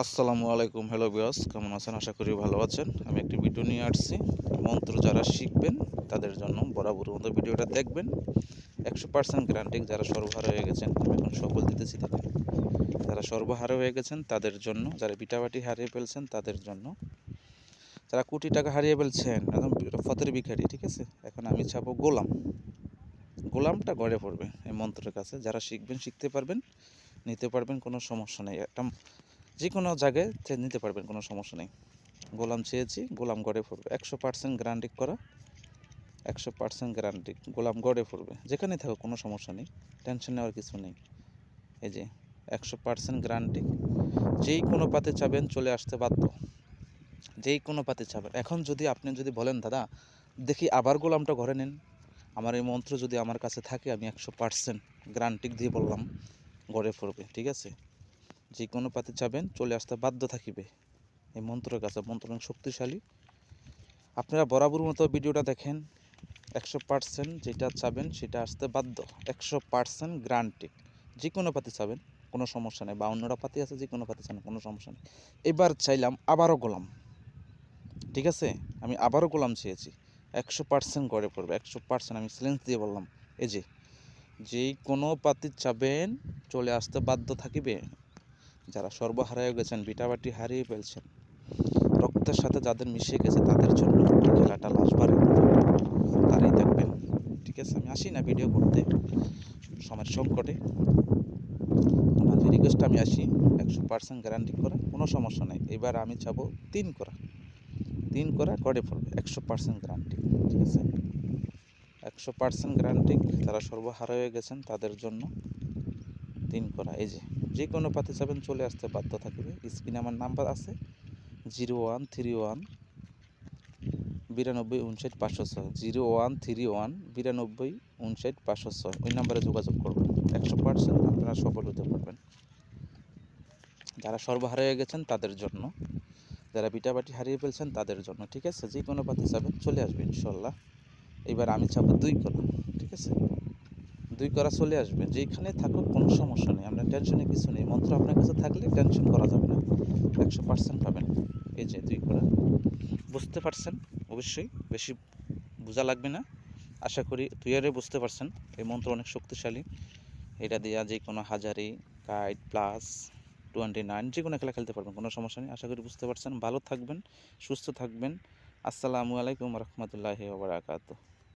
আসসালামু আলাইকুম হ্যালো বিয়স কেমন আছেন? আশা করি ভালো আছেন। আমি একটি ভিডিও নিয়ে আসছি। মন্ত্র যারা শিখবেন, তাদের জন্য বরাবর মতো ভিডিওটা দেখবেন। একশো পার্সেন্ট গ্যারান্টিক যারা সর্বহারা হয়ে গেছেন, আমি এখন সফল দিতেছি দেখেন যারা সর্বহারা হয়ে গেছেন, তাদের জন্য, যারা বিটাবাটি হারিয়ে ফেলছেন, তাদের জন্য। যারা কোটি টাকা হারিয়ে ফেলছেন, একদম ফতের ভিখারি, ঠিক আছে? এখন আমি চাবো গোলাম। গোলামটা গড়ে পড়বে এই মন্ত্রের কাছে। যারা শিখবেন, শিখতে পারবেন, নিতে পারবেন, কোনো সমস্যা নেই। একটা যে কোনো জায়গায় নিতে পারবেন, কোনো সমস্যা নেই। গোলাম চেয়েছি, গোলাম গড়ে পড়বে একশো পার্সেন্ট গ্যারান্টি করা, একশো পার্সেন্ট গ্যারান্টি গোলাম গড়ে পড়বে যেখানে থাকো কোনো সমস্যা নেই। টেনশন নেওয়ার কিছু নেই। এই যে, একশো পার্সেন্ট গ্যারান্টি যেই কোনো পাতে চাবেন, চলে আসতে বাধ্য। যেই কোনো পাতে চাবেন। এখন যদি আপনি যদি বলেন, দাদা, দেখি আবার গোলামটা ঘরে নেন। আমার এই মন্ত্র যদি আমার কাছে থাকে, আমি একশো পার্সেন্ট গ্যারান্টি দিয়ে বললাম, গড়ে পড়বে ঠিক আছে? যে কোনো পাতে চাবেন চলে আসতে বাধ্য থাকিবে। এই মন্ত্রের কাছে মন্ত্র অনেক শক্তিশালী। আপনারা বরাবর মতো ভিডিওটা দেখেন, একশো পার্সেন্ট যেটা চাবেন সেটা আসতে বাধ্য। একশো পার্সেন্ট গ্রান্টি যে কোনো পাতি চাবেন, কোনো সমস্যা নেই। বা অন্যরা পাতি আছে যে কোনো পাতি চান, কোনো সমস্যা নেই। এবার চাইলাম আবারও গোলাম। ঠিক আছে? আমি আবারও গোলাম চেয়েছি। একশো পার্সেন্ট গড়ে পড়বে। একশো পার্সেন্ট আমি সিলেন্স দিয়ে বললাম। এই যে যেই কোনো পাতি চাবেন, চলে আসতে বাধ্য থাকিবে। যারা সর্বহারায় গেছেন, বিটাবাটি হারিয়ে ফেলছেন, রক্তের সাথে যাদের মিশে গেছে, তাদের জন্য খেলাটা লাশবারের মতো তারাই দেখবেন। ঠিক আছে, আমি আসি না ভিডিও করতে। সময়ের সংকটে। আমাদের রিকোয়েস্ট আমি আসি, একশো পার্সেন্ট গ্যারান্টি করা, কোনো সমস্যা নেই। এবার আমি চাবো তিন করা। তিন করা গড়ে পড়বে, একশো পার্সেন্ট গ্যারান্টি ঠিক আছে? একশো পার্সেন্ট গ্যারান্টি যারা সর্বহারা হয়ে গেছেন, তাদের জন্য তিন করা। এই যে যে কোনো পাতে যাবেন চলে আসতে বাধ্য থাকবে। স্ক্রিনে আমার নাম্বার আছে, জিরো ওয়ান থ্রি ওয়ান বিরানব্বই উনষাট পাঁচশো ছয়। জিরো ওয়ান থ্রি ওয়ান বিরানব্বই উনষাট পাঁচশো ছয়। ওই নাম্বারে যোগাযোগ করবেন। একশো পার্সেন্ট আপনারা সফল হতে পারবেন। যারা সর্বহারা হয়ে গেছেন, তাদের জন্য। যারা বিটাবাটি হারিয়ে ফেলছেন, তাদের জন্য। ঠিক আছে? যে কোনো পাতে যাবেন, চলে আসবে ইনশাল্লাহ। এবার আমি চাবো দুই করা ঠিক আছে? দুই করা চলে আসবে। যেখানে থাকুক কোনো সমস্যা নেই। আমরা টেনশনে কিছু নেই। মন্ত্র আপনার কাছে থাকলে টেনশন করা যাবে না। একশো পার্সেন্ট পাবেন। এই যে দুই করা। বুঝতে পারছেন? অবশ্যই। বেশি বোঝা লাগবে না। আশা করি তুইয়ারে বুঝতে পারছেন। এই মন্ত্র অনেক শক্তিশালী। এটা দেওয়া যে কোনো হাজারি কাইট প্লাস টোয়েন্টি নাইন যে কোনো খেলা খেলতে পারবেন। কোনো সমস্যা নেই। আশা করি বুঝতে পারছেন। ভালো থাকবেন, সুস্থ থাকবেন। আসসালামু আলাইকুম রহমতুল্লাহি ওবরাকাতু